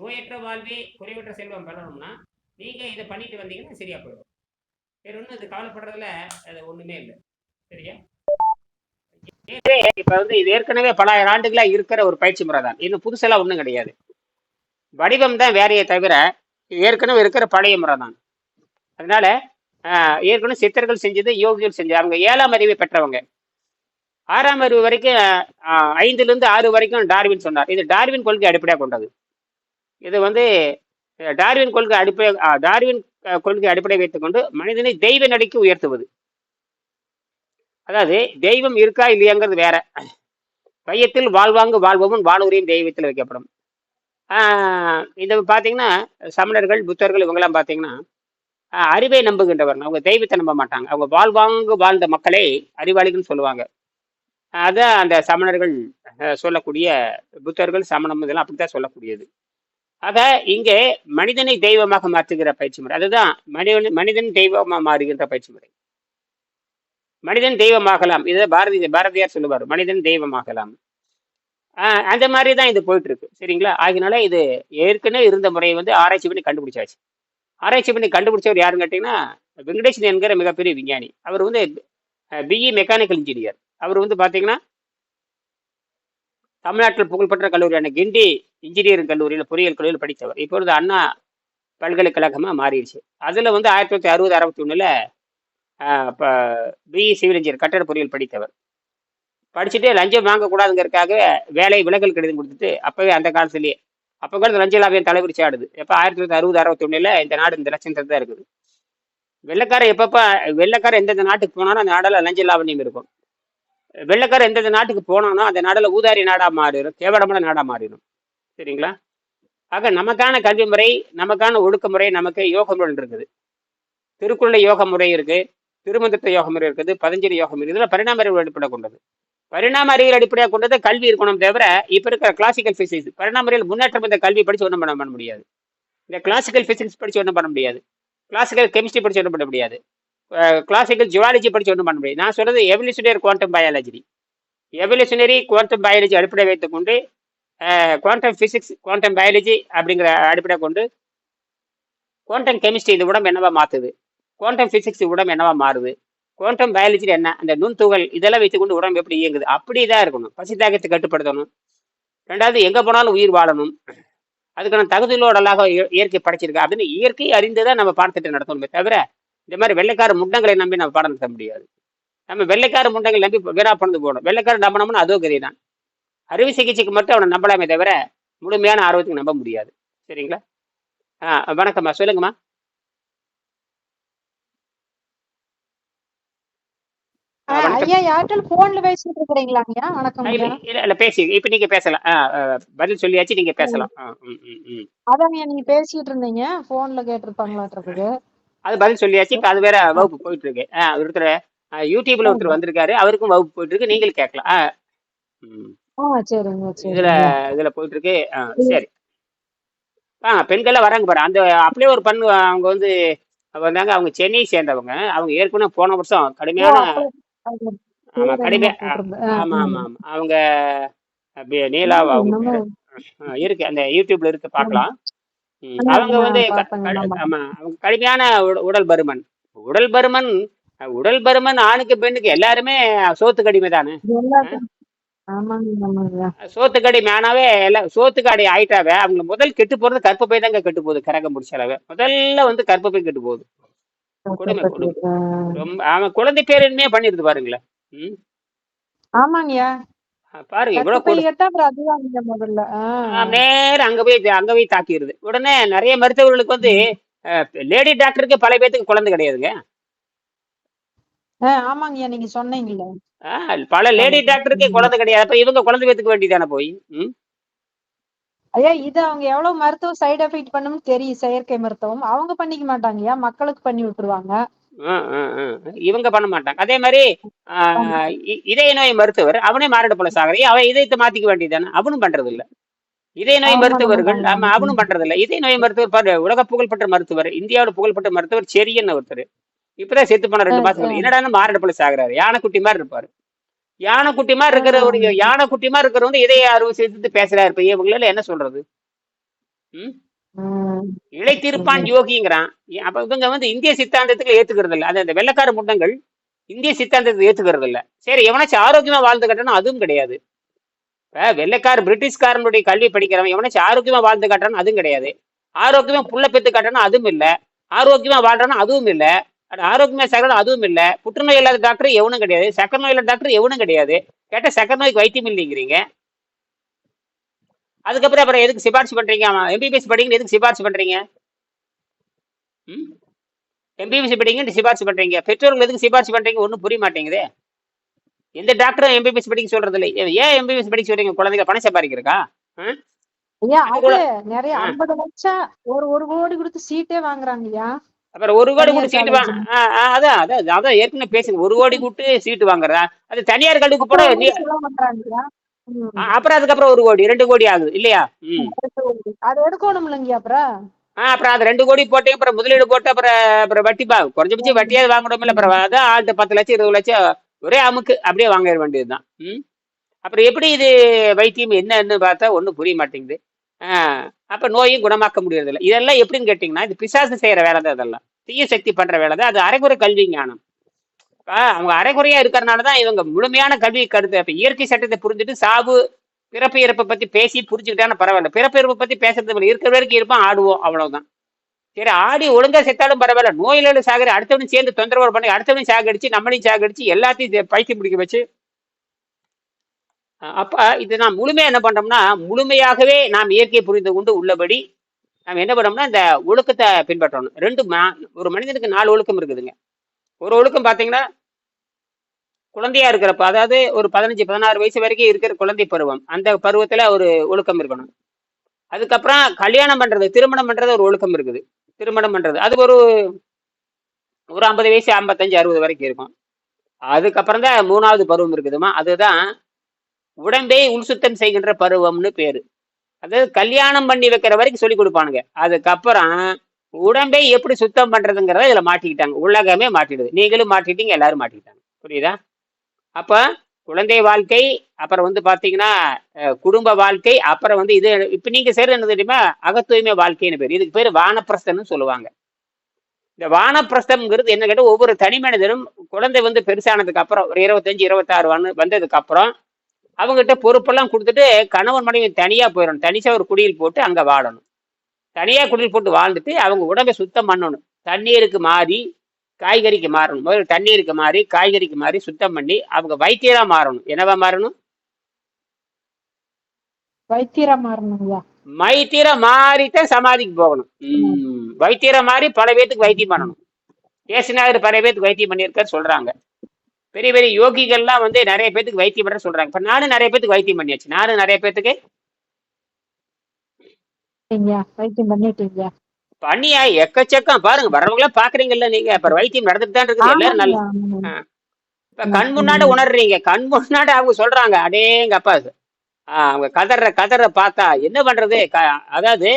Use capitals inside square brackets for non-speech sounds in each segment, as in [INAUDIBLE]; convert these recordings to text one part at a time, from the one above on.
நோயற்ற வாழ்வே குறைவற்ற செல்வம் பெறணும்னா நீங்க இதை பண்ணிட்டு வந்தீங்கன்னா சரியா போயிடும். வேற ஒன்றும் இது கவலைப்படுறதுல அது ஒண்ணுமே இல்லை. சரியா? இப்ப வந்து இது ஏற்கனவே பலாயிரம் ஆண்டுகளா இருக்கிற ஒரு பயிற்சி முறை தான் இன்னும் புதுசெல்லாம் ஒன்றும் கிடையாது. வடிவம் தான் வேறையே தவிர ஏற்கனவே இருக்கிற பழைய முறை தான் அதனால ஏற்கனவே சித்தர்கள் செஞ்சது யோகிகள் செஞ்சது. அவங்க ஏழாம் அறிவை பெற்றவங்க. ஆறாம் அறிவு வரைக்கும் ஐந்துலேருந்து ஐந்துல இருந்து ஆறு வரைக்கும் டார்வின் சொன்னார். இது டார்வின் கொள்கை அடிப்படையாக கொண்டது. இது வந்து டார்வின் கொள்கை அடிப்படை டார்வின் கொள்கை அடிப்படை வைத்துக்கொண்டு மனிதனை தெய்வ நடிக்கு உயர்த்துவது. அதாவது தெய்வம் இருக்கா இல்லையாங்கிறது வேற. வையத்தில் வாழ்வாங்கு வாழ்பவன் வானூரையும் தெய்வத்தில் வைக்கப்படும். இந்த இது பார்த்தீங்கன்னா சமணர்கள் புத்தர்கள் இவங்கெல்லாம் பார்த்தீங்கன்னா அறிவை நம்புகின்றவர்கள் அவங்க தெய்வத்தை நம்ப மாட்டாங்க. அவங்க வாழ்வாங்கு வாழ்ந்த மக்களை அறிவாளிகள்னு சொல்லுவாங்க. அதான் அந்த சமணர்கள் சொல்லக்கூடிய புத்தர்கள் சமணம் இதெல்லாம் அப்படித்தான் சொல்லக்கூடியது. ஆக இங்கே மனிதனை தெய்வமாக மாற்றுகிற பயிற்சி முறை. அதுதான் மனிதன் மனிதன் தெய்வமாக மாறுகின்ற பயிற்சி முறை. மனிதன் தெய்வமாகலாம். இதை பாரதி பாரதியார் சொல்லுவார். மனிதன் தெய்வமாகலாம். அந்த மாதிரி தான் இது போயிட்டு இருக்கு சரிங்களா? ஆகினால இது ஏற்கனவே இருந்த முறையை வந்து ஆராய்ச்சி பண்ணி கண்டுபிடிச்சாச்சு. ஆராய்ச்சி பண்ணி கண்டுபிடிச்சவர் யாருன்னு கேட்டிங்கன்னா வெங்கடேசன் என்கிற மிகப்பெரிய விஞ்ஞானி. அவர் வந்து பிஇ மெக்கானிக்கல் இன்ஜினியர் அவர் வந்து பார்த்தீங்கன்னா தமிழ்நாட்டில் புகழ்பெற்ற கல்லூரியான கிண்டி இன்ஜினியரிங் கல்லூரியில் பொறியியல் கல்லூரியில் படித்தவர். இப்பொழுது அண்ணா பல்கலைக்கழகமாக மாறிடுச்சு. அதில் வந்து ஆயிரத்தி தொள்ளாயிரத்தி அறுபது அறுபத்தி ஒன்றில் இப்போ பிஇ சிவில் இன்ஜினியர் கட்டட பொறியியல் படித்தவர். படிச்சுட்டு லஞ்சம் வாங்கக்கூடாதுங்கிறதுக்காக வேலை விலகல் கடிதம் கொடுத்துட்டு அப்போவே அந்த காலத்துலேயே அப்போ கூட லஞ்ச லாபியம் தலைவிரிச்சு ஆடுது எப்போ ஆயிரத்தி தொள்ளாயிரத்தி அறுபது அறுபத்தி ஒன்றில் இந்த நாடு இந்த லட்சம் தான் இருக்குது. வெள்ளக்காரன் எப்பப்போ வெள்ளக்காரன் எந்தெந்த நாட்டுக்கு போனாலும் அந்த நாடில் லஞ்ச லாவண்யம் இருக்கும். வெள்ளக்காரன் எந்தெந்த நாட்டுக்கு போனானோ அந்த நாடில் ஊதாரி நாடாக மாறிடும் கேவலமான நாடாக மாறிடும். சரிங்களா ஆக நமக்கான கல்வி முறை நமக்கான ஒழுக்கமுறை நமக்கு யோக முறை இருக்குது. திருக்குறளை யோக முறை இருக்கு திருமந்திரத்தை யோக முறை இருக்குது பதஞ்சலி யோக முறை இதில் பரிணாம அறிவு அடிப்படை கொண்டது. பரிணாம அறிவியல் அடிப்படையாக கொண்டது கல்வி இருக்கணும் தவிர இப்போ இருக்கிற கிளாசிக்கல் பிசிக்ஸ் பரிணாம அறிவியல் முன்னேற்றம் இந்த கல்வி படிச்சு ஒன்றும் பண்ண பண்ண முடியாது. இந்த கிளாசிக்கல் பிசிக்ஸ் படிச்சு ஒன்றும் பண்ண முடியாது. கிளாசிக்கல் கெமிஸ்ட்ரி படிச்சு ஒன்றும் பண்ண முடியாது. கிளாசிக்கல் ஜுவாலஜி படிச்சு ஒன்றும் பண்ண முடியாது. நான் சொல்றது evolutionary quantum biology evolutionary quantum biology அடிப்படை வைத்துக்கொண்டு குவாண்டம் ஃபிசிக்ஸ் குவாண்டம் பயாலஜி அப்படிங்கிற அடிப்படை கொண்டு குவாண்டம் கெமிஸ்ட்ரி இந்த உடம்பு என்னவா மாற்றுது குவாண்டம் ஃபிசிக்ஸ் உடம்பு என்னவா மாறுது? குவாண்டம் பயாலஜியில் என்ன? அந்த நுண்துகள் இதெல்லாம் வைத்துக்கொண்டு உடம்பு எப்படி இயங்குது? அப்படி தான் இருக்கணும். பசி தாகத்தை கட்டுப்படுத்தணும். ரெண்டாவது எங்கே போனாலும் உயிர் வாழணும். அதுக்கான தகுதியோடலாக இயற்கை படைச்சிருக்கா. அப்படின்னு இயற்கை அறிந்து தான் நம்ம பாடத்திட்டம் நடத்தணுமே தவிர இந்த மாதிரி வெள்ளைக்கார முண்டங்களை நம்பி நம்ம பாடம் நடத்த முடியாது. நம்ம வெள்ளைக்கார முண்டங்களை நம்பி வீணா பண்ணது போகணும். வெள்ளைக்கார நம்பினோம்னா அதோ கதை தான் அறுவை சிகிச்சைக்கு மட்டும் அவனை நம்பலாமே தவிர முழுமையான ஆர்வத்துக்கு நம்ப முடியாது. சரிங்களா? ஆ வணக்கம்மா. சொல்லுங்கம்மா. ஐயா யார்கிட்ட போன்ல பேசிட்டு இருக்கிறீங்களாங்கய்யா வணக்கம் இல்ல இல்ல பேசி இப்ப நீங்க பேசலாம். பதில் சொல்லியாச்சு நீங்க பேசலாம். அதாங்க நீங்க பேசிட்டு இருந்தீங்க. போன்ல கேட்டிருப்பாங்களாட்டிருக்குது அது பதில் சொல்லியாச்சு இப்ப அது வேற வகுப்பு போயிட்டு இருக்கு ஒருத்தர் யூடியூப்ல ஒருத்தர் வந்திருக்காரு அவருக்கும் வகுப்பு போயிட்டு இருக்கு நீங்களும் கேட்கலாம். ஆ, சரிங்க இதுல சரிங்க. இதுல போயிட்டு இருக்கு ஆ, சரி. ஆ பெண்கள்லாம் வராங்க பாரு. அந்த அப்படியே ஒரு பண்ணு அவங்க வந்து வந்தாங்க. அவங்க சென்னை சேர்ந்தவங்க. அவங்க ஏற்கனவே போன வருஷம் ஓ கடுமையான அப்ப அது ஆமா பேர் கடுமை என்னமோ போட்டிருந்து ஆ, ஆமா ம். ஆமா ஆமா. அவங்க அப்படியே நீலா அவங்க என்னமோ பேரு? இருக்கு. அந்த யூடியூப்ல இருக்கு ம். பார்க்கலாம். ம், ஆ, அவங்க ஆ, வந்து க- பார்த்தேங்க கடு- ஆமா. ஆமா அவங்க கடுமையான உட- உடல் பருமன். உடல் பருமன் உடல் பருமன் ஆணுக்கு பெண்ணுக்கு எல்லாருமே சோத்துக்கு அடிமை தானே ஆமாங்க ஆமாங்க. சோத்துக்கு அடிமை ஆனாவே எல்லாம் சோத்துக்கு அடி ஆயிட்டாவே அவங்க முதல் கெட்டு போறது கற்பப்பை தாங்க கெட்டு போகுது கரகம் முடிச்சாலவே முதல்ல வந்து கற்பப்பை கெட்டு போகுது. கொடுமை. ரொம்ப அவன் குழந்தை பேருமே பண்ணிருது பாருங்களேன். ம்? ஆமாங்கய்யா. பாருங்க இவ்வளவு கற்பப்பை கொடு. கேட்டா அப்புறம் அதுதாங்க முதல்ல? ஆ, ஆ, நேரா அங்க போய் அங்க போய் தாக்கிடுது உடனே நிறைய மருத்துவர்களுக்கு வந்து லேடி டாக்டருக்கு பல பேத்துக்கு குழந்தை கிடையாதுங்க. ஆமாங்கய்யா நீங்க சொன்னீங்கல்ல. பல லேடி டாக்டருக்கே. குழந்தை கிடையாது. அப்ப இவங்க குழந்தை பேத்துக்க வேண்டியதானே போய்? ஐயா இது அவங்க எவ்வளவு மருத்துவ சைடு எஃபெக்ட் பண்ணும்னு தெரியும் செயற்கை மருத்துவம். அவங்க பண்ணிக்க மாட்டாங்கய்யா மக்களுக்கு பண்ணி விட்டுருவாங்க. இவங்க பண்ண மாட்டாங்க. அதே மாதிரி இதய நோய் மருத்துவர் அவனே மாரட போல சாகரி அவன் இதயத்தை மாத்திக்க வேண்டியதானே? அவனும் பண்றது இல்ல இதய நோய் மருத்துவர்கள் ஆமா அவனும் பண்றது இல்ல இதய நோய் மருத்துவர் உலக புகழ்பெற்ற மருத்துவர் இந்தியாவோட புகழ்பெற்ற மருத்துவர் செரியன் ஒருத்தர். இப்பதான் செத்து போன ரெண்டு மாசம். என்னடா மாரட போல சாகுறாரு யானைக்குட்டி மாதிரி இருப்பாரு. யானைக்குட்டி மாதிரி இருக்கிற ஒரு யானைக்குட்டி மாதிரி இருக்கிறவங்க இதய அறுவை செய்து பேசுறாரு. இப்ப இவங்களால என்ன சொல்றது? ம்? ம். இழைத்திருப்பான் யோகிங்கிறான். அப்ப இவங்க வந்து இந்திய சித்தாந்தத்துக்கு ஏத்துக்கிறது இல்ல. அது அந்த வெள்ளக்கார முண்டங்கள் இந்திய சித்தாந்தத்தை ஏத்துக்கிறது இல்ல. சரி எவனாச்சும் ஆரோக்கியமா வாழ்ந்து கட்டணும் அதுவும் கிடையாது. இப்ப வெள்ளைக்கார பிரிட்டிஷ்காரனுடைய கல்வி படிக்கிறவன் எவனாச்சும் ஆரோக்கியமா வாழ்ந்து காட்டுறான்னு அதுவும் கிடையாது. ஆரோக்கியமா புள்ள பெத்து காட்டணும் அதுவும் இல்ல. ஆரோக்கியமா வாழ்றானா அதுவும் இல்ல. ஆரோக்கியமா சகலம் அதுவும் இல்ல. புற்றுநோய் இல்லாத டாக்டர் எவனும் கிடையாது. சக்கர நோய் இல்லாத டாக்டர் எவனும் கிடையாது. கேட்ட சக்கர நோய்க்கு வைத்தியம் இல்லைங்கிறீங்க. அதுக்கப்புறம் அப்புறம் எதுக்கு சிபாரிசு பண்றீங்க? எம்பிபிஎஸ் படிக்கணும். எதுக்கு சிபாரிசு பண்றீங்க? ம்? எம்பிபிஎஸ் படிங்கன்னு சிபாரிசு பண்றீங்க. பெற்றோர்கள் எதுக்கு சிபாரிசு பண்றீங்க? ஒன்றும் புரிய மாட்டேங்குதே. எந்த டாக்டரும் எம்பிபிஎஸ் படிக்க சொல்றது இல்லை ஏன் எம்பிபிஎஸ் படிக்க சொல்றீங்க? குழந்தைங்க பணம் சம்பாதிக்கிறக்கா நிறைய. ஐம்பது லட்சம் ஒரு ஒரு கோடி கொடுத்து சீட்டே வாங்குறாங்க அப்புறம் ஒரு கோடி கூட சீட்டு வாங்க அதான் அதான் அதான் ஏற்கனவே பேசுங்க ஒரு கோடி கூட்டு சீட்டு வாங்குறதா? அது தனியார் கல்விக்கு போட அப்புறம் அதுக்கப்புறம் ஒரு கோடி ரெண்டு கோடி ஆகுது இல்லையா? அது எடுக்கணும் இல்லைங்க அப்புறம்? ஆ அப்புறம் அது ரெண்டு கோடி போட்டு அப்புறம் முதலீடு போட்டு அப்புறம் அப்புறம் வட்டி பா குறைஞ்சபட்சம் வட்டியாவது வாங்கணும் இல்ல அப்புறம் அதான் ஆள்கிட்ட பத்து லட்சம் இருபது லட்சம் ஒரே அமுக்கு அப்படியே வாங்க வேண்டியதுதான். ம். அப்புறம் எப்படி இது வைத்தியம் என்னன்னு பார்த்தா ஒன்றும் புரிய மாட்டேங்குது. ஆ, அப்ப நோயும் குணமாக்க முடியறதில்ல. இதெல்லாம் எப்படின்னு கேட்டிங்கன்னா இது பிசாசு செய்யற வேலை தான் இதெல்லாம். தீய சக்தி பண்ற வேலை தான். அது அரைகுறை கல்வி ஞானம். அவங்க அரைகுறையா இருக்கிறனால தான் இவங்க முழுமையான கல்வி கருத்து அப்ப இயற்கை சட்டத்தை புரிஞ்சுட்டு சாவு பிறப்பு இறப்பை பத்தி பேசி புரிஞ்சுக்கிட்டாலும் பரவாயில்ல. பிறப்பு இறப்பை பத்தி பேசுறது இல்லை. இருக்கிற வரைக்கும் இருப்பான் ஆடுவோம் அவ்வளவுதான். சரி ஆடி ஒழுங்கா செத்தாலும் பரவாயில்ல. நோயிலும் சாகரி அடுத்தவனும் சேர்ந்து தொந்தரவு பண்ணி அடுத்தவனையும் சாகடிச்சு நம்மளையும் சாகடிச்சு எல்லாத்தையும் சே- பைத்தியம் பிடிக்க வச்சு அப்ப இது நாம் முழுமையா என்ன பண்றோம்னா முழுமையாகவே நாம் இயற்கையை புரிந்து கொண்டு உள்ளபடி நாம் என்ன பண்ணோம்னா இந்த ஒழுக்கத்தை பின்பற்றணும். ரெண்டு மா- ஒரு மனிதனுக்கு நாலு ஒழுக்கம் இருக்குதுங்க. ஒரு ஒழுக்கம் பார்த்தீங்கன்னா குழந்தையா இருக்கிறப்ப அதாவது ஒரு பதினஞ்சு பதினாறு வயசு வரைக்கும் இருக்கிற குழந்தை பருவம். அந்த பருவத்துல ஒரு ஒழுக்கம் இருக்கணும். அதுக்கப்புறம் கல்யாணம் பண்றது திருமணம் பண்றது ஒரு ஒழுக்கம் இருக்குது. திருமணம் பண்றது. அது ஒரு ஒரு ஐம்பது வயசு ஐம்பத்தஞ்சு அறுபது வரைக்கும் இருக்கும். அதுக்கப்புறம் தான் மூணாவது பருவம் இருக்குதுமா அதுதான் உடம்பை உள்சுத்தம் செய்கின்ற பருவம்னு பேரு. அதாவது கல்யாணம் பண்ணி வைக்கிற வரைக்கும் சொல்லி கொடுப்பானுங்க. அதுக்கப்புறம் உடம்பை எப்படி சுத்தம் பண்றதுங்கிறத இதுல மாட்டிக்கிட்டாங்க. உலகமே மாட்டிடுது. நீங்களும் மாட்டிட்டீங்க எல்லாரும் மாட்டிக்கிட்டாங்க. புரியுதா? அப்ப குழந்தை வாழ்க்கை அப்புறம் வந்து பாத்தீங்கன்னா குடும்ப வாழ்க்கை அப்புறம் வந்து இது இப்ப நீங்க செய்யறது என்ன தெரியுமா? அகத்தூய்மை வாழ்க்கைன்னு பேர். இதுக்கு பேர் வானப்பிரஸ்தன்னு சொல்லுவாங்க. இந்த வானப்பிரஸ்தம்ங்கிறது என்ன கேட்டால் ஒவ்வொரு தனி மனிதனும் குழந்தை வந்து பெருசானதுக்கு அப்புறம் ஒரு இருபத்தஞ்சு இருபத்தாறு வந்து வந்ததுக்கு அப்புறம் அவங்ககிட்ட பொறுப்பெல்லாம் கொடுத்துட்டு கணவன் மனைவி தனியா போயிடணும் தனிச்சா ஒரு குடியில் போட்டு அங்க வாழணும். தனியா குடியில் போட்டு வாழ்ந்துட்டு அவங்க உடம்பை சுத்தம் பண்ணணும். தண்ணீருக்கு மாறி காய்கறிக்கு மாறணும். முதல்ல தண்ணீருக்கு மாறி காய்கறிக்கு மாறி சுத்தம் பண்ணி அவங்க வைத்தியரா மாறணும். என்னவா மாறணும்? வைத்தியரா மாறணும் வைத்தியர மாறித்தான் சமாதிக்கு போகணும். வைத்தியர மாறி பல பேத்துக்கு வைத்தியம் பண்ணணும். ஏசுநாதர் பல பேத்துக்கு வைத்தியம் பண்ணியிருக்காரு சொல்றாங்க. பெரிய பெரிய யோகிகள்லாம் வந்து நிறைய பேத்துக்கு வைத்தியம் பண்ண சொல்றாங்க. இப்ப நானும் நிறைய பேத்துக்கு வைத்தியம் பண்ணியாச்சு. நானும் நிறைய பேத்துக்கு பண்ணியா? எக்கச்சக்கம். பாருங்க வர்றவங்களாம் பாக்குறீங்கல்ல நீங்க. அப்புறம் வைத்தியம் நடந்துட்டு தான் இருக்குது. எல்லாரும் நல்ல இப்ப கண் முன்னாடி உணர்றீங்க. கண் முன்னாடி அவங்க சொல்றாங்க. அடேங்க அப்பா. அவங்க கதற கதற பார்த்தா என்ன பண்றது? அதாவது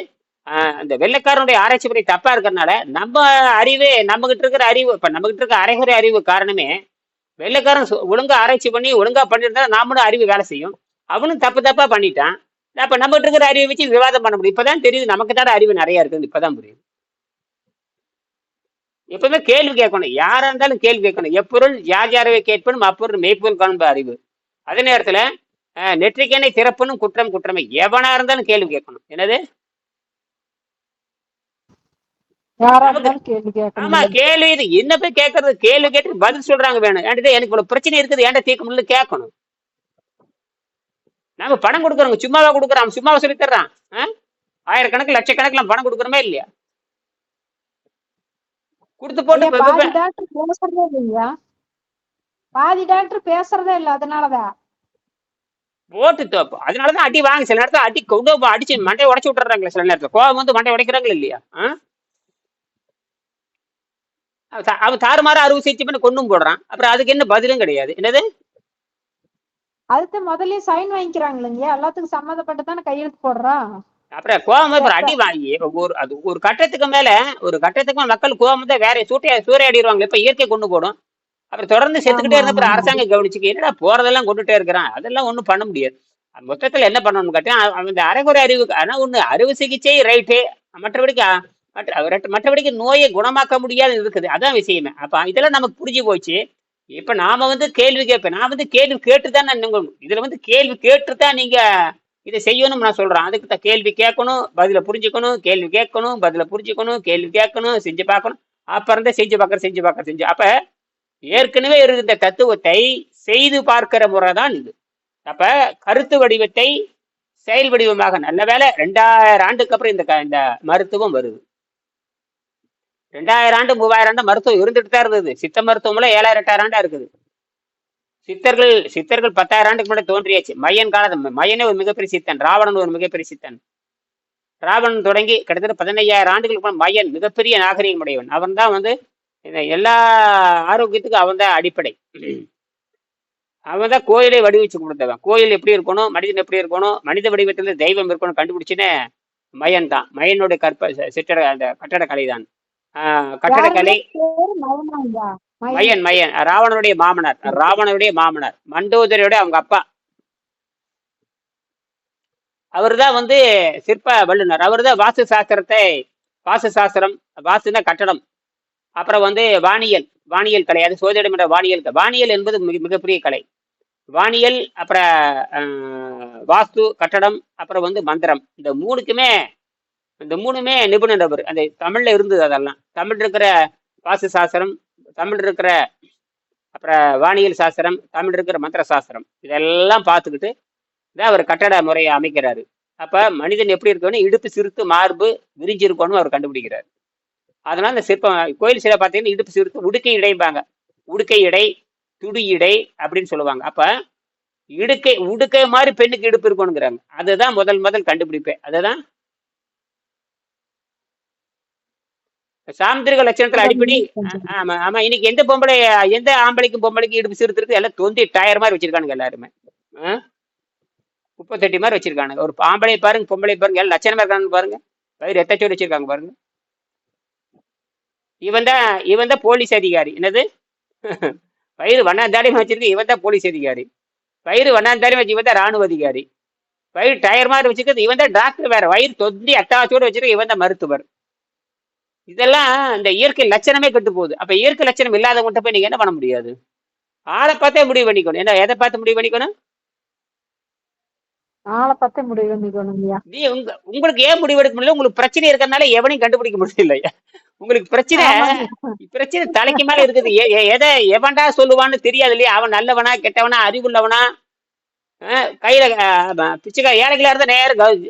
அந்த வெள்ளைக்காரனுடைய ஆராய்ச்சி முறை தப்பா இருக்கறனால நம்ம அறிவே நம்ம கிட்ட இருக்கிற அறிவு இப்ப நம்ம கிட்ட இருக்க அரைகுறை அறிவு காரணமே வெள்ளைக்காரன் ஒழுங்கா ஆராய்ச்சி பண்ணி ஒழுங்கா பண்ணியிருந்தா நாமளும் அறிவு வேலை செய்யும். அவனும் தப்பு தப்பா பண்ணிட்டான். அப்ப நம்ம இருக்கிற அறிவை வச்சு விவாதம் பண்ண முடியும். இப்பதான் தெரியுது நமக்கு தான் அறிவு நிறைய இருக்குது. இப்பதான் புரியுது. எப்பவுமே கேள்வி கேட்கணும். யாரா இருந்தாலும் கேள்வி கேட்கணும். எப்பொருள் யார் யாரவை கேட்பனும் அப்பொருள் மெய்ப்பொருள் காண்ப அறிவு. அதே நேரத்துல நெற்றிக்கனை திறப்பனும் குற்றம் குற்றமே. எவனா இருந்தாலும் கேள்வி கேட்கணும். என்னது? யாரா நமக்கு இருந்தாலும் கேள்வி ஆமா கேட்கணும் கேள்வி இது என்ன போய் கேட்கறது கேள்வி கேட்டு பதில் சொல்றாங்க வேணும் ஏன்டா எனக்கு இவ்வளவு பிரச்சனை இருக்குது ஏன்டா தீர்க்க முடியல கேட்கணும். நாம பணம் கொடுக்குறோங்க சும்மாவா கொடுக்குறோம் அவன் சும்மாவா சொல்லி தர்றான். ஆ? ஆயிரக்கணக்கில் லட்சக்கணக்கில் பணம் கொடுக்குறோமே இல்லையா? கொடுத்து போட்டு ஐயா இப்ப- இப்ப- பாதி டாக்டர் பேசுறதே இல்லையா? பாதி டாக்டர் பேசுறதே இல்ல அதனாலதான். போட்டு தோப்பு அதனாலதான் அடி வாங்க சில நேரத்துல அடி கொண்டு போய் அடிச்சு மண்டையை உடைச்சு விட்டுறாங்களே சில நேரத்துல. கோவம் வந்து மண்டையை உடைக்கிறாங்களா இல்லையா? ஆ? அவன் தாறுமாற அறுவை சிகிச்சை பண்ணி கொண்டும் போடுறான். அப்புறம் அதுக்கு என்ன பதிலும் கிடையாது. என்னது? அதுக்கு முதல்லயே சைன் வாங்கிக்கிறாங்க இல்லைங்க எல்லாத்துக்கும் சம்மந்தப்பட்டு தானே கையெழுத்து போடுறான்? அப்புறம் கோவம் அப்புறம் அடி வாங்கி. ஒரு அது ஒரு கட்டத்துக்கு மேல ஒரு கட்டத்துக்கு மேல மக்கள் கோவம் வந்து வேற சூட்டையா சூறையாடிடுவாங்க இப்ப இயற்கை கொண்டு போடும். அப்புறம் தொடர்ந்து செத்துக்கிட்டே இருந்த அப்புறம். அரசாங்கம் கவனிச்சுக்க என்னடா போறதெல்லாம் கொண்டுட்டே இருக்கிறான்? அதெல்லாம் ஒண்ணும் பண்ண முடியாது. மொத்தத்துல என்ன பண்ணணும்னு கேட்டா அவன் இந்த அரைகுறை அறிவு ஆனா ஒண்ணு அறுவை சிகிச்சை ரைட்டு. மற்றபடிக்கு மற்ற அவர- மற்றபடிக்கு நோயை குணமாக்க முடியாது இருக்குது. அதான் விஷயமே. அப்ப இதெல்லாம் நமக்கு புரிஞ்சு போச்சு. இப்ப நாம வந்து கேள்வி கேட்பேன். நான் வந்து கேள்வி கேட்டுதான் நான் நீங்க இதுல வந்து கேள்வி கேட்டு தான் நீங்க இதை செய்யணும் நான் சொல்றேன். அதுக்கு தான் கேள்வி கேட்கணும் பதில புரிஞ்சுக்கணும் கேள்வி கேட்கணும் பதில புரிஞ்சுக்கணும் கேள்வி கேட்கணும் செஞ்சு பார்க்கணும். அப்புறம் தான் செஞ்சு பார்க்கற செஞ்சு பார்க்கற செஞ்சு. அப்ப ஏற்கனவே இருந்த தத்துவத்தை செய்து பார்க்கிற முறை தான் இது. அப்ப கருத்து வடிவத்தை செயல் வடிவமாக நல்ல வேலை ரெண்டாயிரம் ஆண்டுக்கு அப்புறம் இந்த க- இந்த மருத்துவம் வருது. ரெண்டாயிரம் ஆண்டு மூவாயிரம் ஆண்டு மருத்துவம் இருந்துட்டு தான் இருந்தது. சித்த மருத்துவம்ல ஏழாயிரம் எட்டாயிரம் ஆண்டா இருக்குது. சித்தர்கள் சித்தர்கள் பத்தாயிரம் ஆண்டுக்கு முன்னாடி தோன்றியாச்சு. மையன் காலத்து மையனே ஒரு மிகப்பெரிய சித்தன் ராவணன் ஒரு மிகப்பெரிய சித்தன். ராவணன் தொடங்கி கிட்டத்தட்ட பதினையாயிரம் ஆண்டுகளுக்கு மையன் மிகப்பெரிய நாகரிகம் உடையவன். அவன் தான் வந்து இந்த எல்லா ஆரோக்கியத்துக்கும் அவன் தான் அடிப்படை. அவன் தான் கோயிலை வடிவச்சு கொடுத்தவன். கோயில் எப்படி இருக்கணும் மனிதன் எப்படி இருக்கணும் மனித வடிவத்தில் தெய்வம் இருக்கணும் கண்டுபிடிச்சுன்னு மயன் தான். மயனுடைய கற்ப சி- சிற்றட அந்த கட்டடக்கலை தான். கட்டடக்கலை. மயன் மயன். ராவணனுடைய மாமனார். ராவணனுடைய மாமனார். மண்டோதரியோட அவங்க அப்பா. அவர்தான் வந்து சிற்ப வல்லுனர். அவர்தான் வாஸ்து சாஸ்திரத்தை வாஸ்து சாஸ்திரம் வாஸ்துனா கட்டடம். அப்புறம் வந்து வானியல் வானியல் கலை. அது சோதிடம் என்ற வானியல் வானியல் என்பது மிக மிகப்பெரிய கலை. வானியல் அப்புறம் வாஸ்து கட்டடம் அப்புறம் வந்து மந்திரம். இந்த மூணுக்குமே இந்த மூணுமே நிபுணர் அவர். அந்த தமிழ்ல இருந்தது அதெல்லாம். தமிழ் இருக்கிற வாசு சாஸ்திரம் தமிழ் இருக்கிற அப்புறம் வானியல் சாஸ்திரம் தமிழ் இருக்கிற மந்திர சாஸ்திரம். இதெல்லாம் பார்த்துக்கிட்டு தான் அவர் கட்டட முறையை அமைக்கிறாரு. அப்போ மனிதன் எப்படி இருக்கணும் இடுப்பு சிறுத்து மார்பு விரிஞ்சு இருக்கணும் அவர் கண்டுபிடிக்கிறார். அதனால இந்த சிற்பம் கோயில் சிலை பார்த்தீங்கன்னா இடுப்பு சிறுத்து உடுக்கை இடைம்பாங்க. உடுக்கை இடை துடி இடை அப்படின்னு சொல்லுவாங்க. அப்போ இடுக்கை உடுக்கை மாதிரி பெண்ணுக்கு இடுப்பு இருக்கணுங்கிறாங்க. அதுதான் முதல் முதல் கண்டுபிடிப்பேன் அதுதான் சாமுத்திரிக லட்சணத்துல அடிப்படை. ஆமா ஆமா. இன்னைக்கு எந்த பொம்பளை எந்த ஆம்பளைக்கும் பொம்பளைக்கும் இடுப்பு சிறுத்து இருக்கு எல்லாம் தொந்தி டயர் மாதிரி வச்சிருக்கானுங்க எல்லாருமே. ஆ? குப்பத்தட்டி மாதிரி வச்சிருக்கானுங்க. ஒரு ஆம்பளை பாருங்க பொம்பளை பாருங்க எல்லாம் லட்சணமா இருக்கான்னு பாருங்க. வயிறு எத்தச்சோடு வச்சிருக்காங்க பாருங்க. இவன் தான் இவன் தான் போலீஸ் அதிகாரி. என்னது? வயிறு வண்ணாந்தாடி வச்சிருக்கு இவன் தான் போலீஸ் அதிகாரி. வயிறு வண்ணாந்தாடி வச்சு இவன் தான் ராணுவ அதிகாரி. வயிறு டயர் மாதிரி வச்சிருக்கிறது இவன் தான் டாக்டர் வேற. வயிறு தொந்தி அட்டாச்சோடு வச்சிருக்க இவன் தான் மருத்துவர். இதெல்லாம் இந்த இயற்கை லட்சணமே கெட்டு போகுது. அப்ப இயற்கை லட்சணம் இல்லாதவங்கிட்ட போய் நீங்க என்ன பண்ண முடியாது? ஆளை பார்த்தே முடிவு பண்ணிக்கணும். என்ன எதை பார்த்து முடிவு பண்ணிக்கணும்? ஆளை பத்தி முடிவு பண்ணிக்கணுங்கய்யா நீ உங்க உங்களுக்கு ஏன் முடிவெடுக்க முடியல? உங்களுக்கு பிரச்சனை இருக்கறனால எவனையும் கண்டுபிடிக்க முடியல உங்களுக்கு பிரச்சனை பிரச்சனை தலைக்கு மேல இருக்குது. எதை எவன்டா சொல்லுவான்னு தெரியாது இல்லையா? அவன் நல்லவனா கெட்டவனா அறிவுள்ளவனா? கையில பிச்சைக்கா ஏழைகளா இருந்தா நேரம்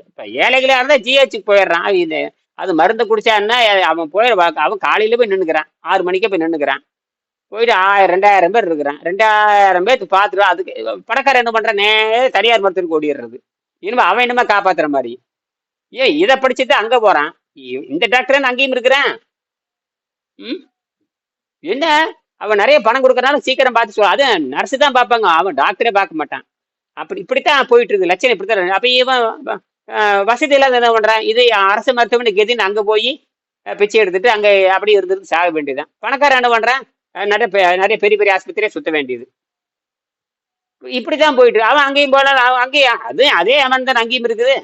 ஏழைகளா இருந்தா ஜிஹெச்சுக்கு போயிடுறான். அது மருந்து குடிச்சான்னா அவன் போய் அவன் காலையில போய் நின்னுக்கிறான். ஆறு மணிக்கே போய் நின்னுக்கிறான். போயிட்டு ஆயிரம் ரெண்டாயிரம் பேர் இருக்கிறான். ரெண்டாயிரம் பேர்த்து பார்த்துட்டு அதுக்கு பணக்காரன் என்ன பண்ணுறான் நேரா தனியார் மருத்துவருக்கு ஓடிடுறது. இனிமே அவன் என்னமா காப்பாத்துற மாதிரி? ஏன் இதை படிச்சுட்டு அங்கே போகிறான் இந்த டாக்டர் அங்கேயும் இருக்கிறான்? ம்? என்ன? அவன் நிறைய பணம் கொடுக்கறனால சீக்கிரம் பார்த்து சொல்ல அது நர்ஸு தான் பார்ப்பாங்க. அவன் டாக்டரே பார்க்க மாட்டான். அப்படி இப்படித்தான் போயிட்டு இருக்கு. லட்சணம் இப்படித்தான் இருக்கு. அப்ப இவன் வசதி இல்லாத என்ன பண்றான்? இது அரசு மருத்துவமனை கெதின்னு அங்கே போய் பிச்சை எடுத்துட்டு அங்கே அப்படி இருந்துட்டு சாக வேண்டியதுதான். பணக்காரன் என்ன பண்ணுறான் நிறைய பெ- நிறைய பெரிய பெரிய ஆஸ்பத்திரியே சுத்த வேண்டியது. இப்படித்தான் போயிட்டு அவன் அங்கேயும் போனாலும் அவன் அங்கேயும் அது அதே அமன் தான் அங்கேயும் இருக்குது.